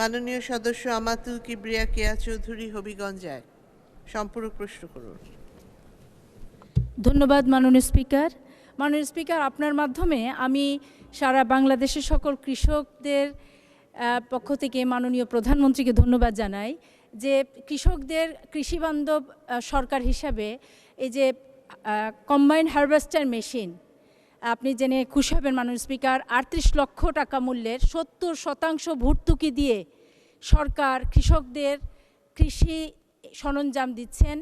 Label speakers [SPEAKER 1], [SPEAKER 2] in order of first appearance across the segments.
[SPEAKER 1] মাননীয় সদস্য আমাতুল কিবরিয়া কেয়া চৌধুরী হবিগঞ্জ এক সম্পূরক প্রশ্ন করুন।
[SPEAKER 2] ধন্যবাদ মাননীয় স্পিকার। মাননীয় স্পিকার, আপনার মাধ্যমে আমি সারা বাংলাদেশের সকল কৃষকদের পক্ষ থেকে মাননীয় প্রধানমন্ত্রীকে ধন্যবাদ জানাই যে কৃষকদের কৃষিবান্ধব সরকার হিসাবে এই যে কম্বাইন্ড হারভেস্টার মেশিন আপনি জেনে খুশি হবেন মাননীয় স্পিকার, আটত্রিশ লক্ষ টাকা মূল্যের সত্তর শতাংশ ভর্তুকি দিয়ে সরকার কৃষকদের কৃষি সরঞ্জাম দিচ্ছেন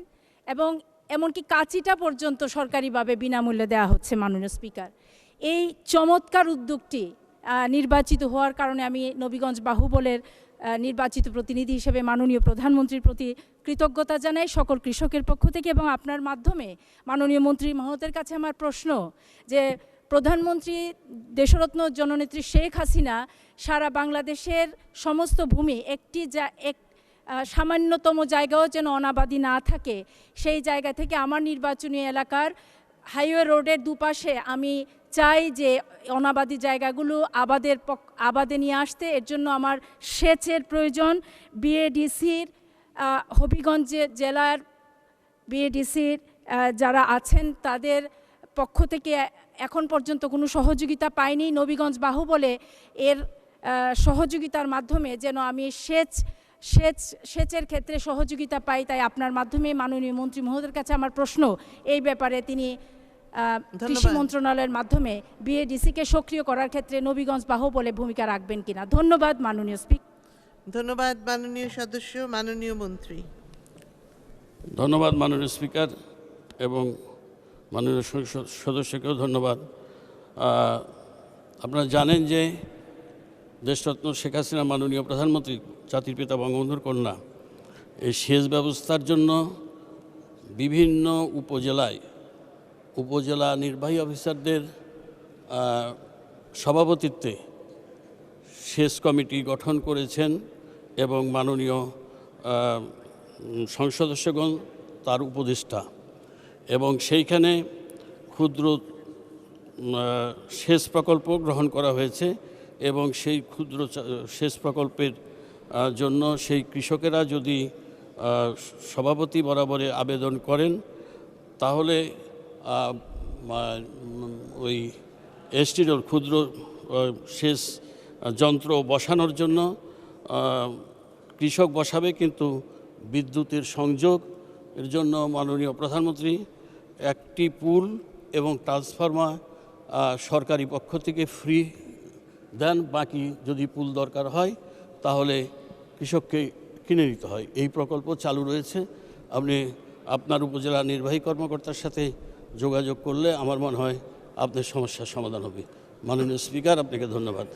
[SPEAKER 2] এবং এমনকি কাঁচিটা পর্যন্ত সরকারিভাবে বিনামূল্যে দেওয়া হচ্ছে মাননীয় স্পিকার। এই চমৎকার উদ্যোগটি নির্বাচিত হওয়ার কারণে আমি নবীগঞ্জ বাহুবলের নির্বাচিত প্রতিনিধি হিসেবে মাননীয় প্রধানমন্ত্রীর প্রতি কৃতজ্ঞতা জানাই সকল কৃষকের পক্ষ থেকে এবং আপনার মাধ্যমে মাননীয় মন্ত্রী মহতের কাছে আমার প্রশ্ন যে প্রধানমন্ত্রী দেশরত্ন জননেত্রী শেখ হাসিনা সারা বাংলাদেশের সমস্ত ভূমি একটি যা এক সামান্যতম জায়গাও যেন অনাবাদী না থাকে। সেই জায়গা থেকে আমার নির্বাচনী এলাকার হাইওয়ে রোডের দুপাশে আমি চাই যে অনাবাদী জায়গাগুলো আবাদের পক- আবাদে নিয়ে আসতে। এর জন্য আমার সেচের প্রয়োজন। বিএডিসির হবিগঞ্জ জেলার বিএডিসির যারা আছেন তাদের পক্ষ থেকে এখন পর্যন্ত কোনো সহযোগিতা পাইনি নবীগঞ্জ বাহুবলে এর সহযোগিতার মাধ্যমে যেন আমি সেচ সেচ সেচের ক্ষেত্রে সহযোগিতা পাই তাই আপনার মাধ্যমে মাননীয় মন্ত্রী মহোদয়ের কাছে আমার প্রশ্ন। এই ব্যাপারে তিনি কৃষি মন্ত্রণালয়ের মাধ্যমে বিএডিসিকে সক্রিয় করার ক্ষেত্রে নবীগঞ্জ বাহুবলে ভূমিকা রাখবেন কিনা। ধন্যবাদ মাননীয় স্পিকার
[SPEAKER 1] ধন্যবাদ মাননীয় সদস্য মাননীয় মন্ত্রী।
[SPEAKER 3] ধন্যবাদ মাননীয় স্পিকার এবং মাননীয় সদস্যকেও ধন্যবাদ। আপনারা জানেন যে দেশরত্ন শেখ হাসিনা মাননীয় প্রধানমন্ত্রী, জাতির পিতা বঙ্গবন্ধুর কন্যা। এই সেচ ব্যবস্থার জন্য বিভিন্ন উপজেলায়, উপজেলা নির্বাহী অফিসারদের সভাপতিত্বে সেচ কমিটি গঠন করেছেন এবং মাননীয় সংসদস্যগণ তার উপদেষ্টা। এবং সেইখানে ক্ষুদ্র সেচ প্রকল্প গ্রহণ করা হয়েছে এবং সেই ক্ষুদ্র সেচ প্রকল্পের জন্য সেই কৃষকেরা যদি সভাপতি বরাবরে আবেদন করেন, তাহলে ওই এসটিডোর ক্ষুদ্র সেচ যন্ত্র বসানোর জন্য কৃষক বসাবে কিন্তু বিদ্যুতের সংযোগ এর জন্য মাননীয় প্রধানমন্ত্রী একটি পুল এবং ট্রান্সফরমার সরকারি পক্ষ থেকে ফ্রি দেন। বাকি যদি পুল দরকার হয়, তাহলে কৃষককে কিনে নিতে হয়। এই প্রকল্প চালু রয়েছে। আপনি আপনার উপজেলা নির্বাহী কর্মকর্তার সাথে যোগাযোগ করলে আমার মনে হয় আপনার সমস্যার সমাধান হবে। মাননীয় স্পিকার, আপনাকে ধন্যবাদ।